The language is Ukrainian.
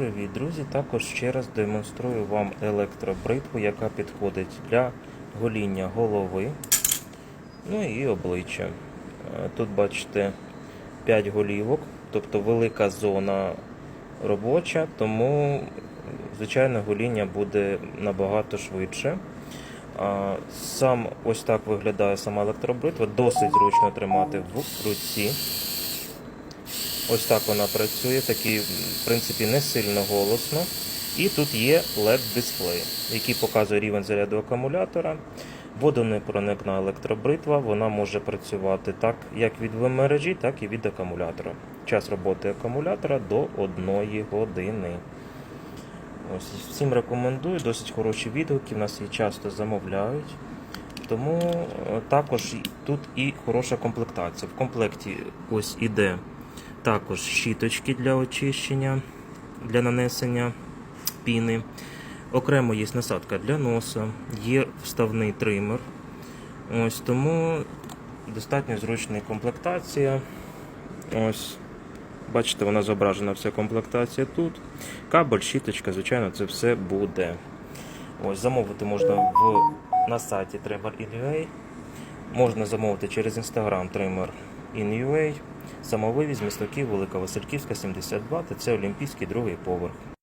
привіт, друзі! Також ще раз демонструю вам електробритву, яка підходить для гоління голови, ну і обличчя. Е, Тут бачите 5 голівок, тобто велика зона робоча, тому звичайно гоління буде набагато швидше. Сам ось так виглядає сама електробритва, досить зручно тримати в руці. Ось так вона працює, такий, в принципі, не сильно голосно. І тут є LED-дисплей, який показує рівень заряду акумулятора. Водонепроникна електробритва, вона може працювати так як від мережі, так і від акумулятора. Час роботи акумулятора до 1 години. Ось всім рекомендую, досить хороші відгуки, в нас її часто замовляють. Тому е, також тут і хороша комплектація. В комплекті ось іде також щіточки для очищення, для нанесення піни. Окремо є насадка для носа, є вставний тример. Ось тому достатньо зручна комплектація. Ось. Бачите, вона зображена вся комплектація тут. Кабель, щіточка, звичайно, це все буде. Ось, замовити можна в, на сайті Trimmer.in.ua. Можна замовити через Instagram Trimmer in.ua. Самовивіз місто Київ, Велика Васильківська, 72, та це Олімпійський другий поверх.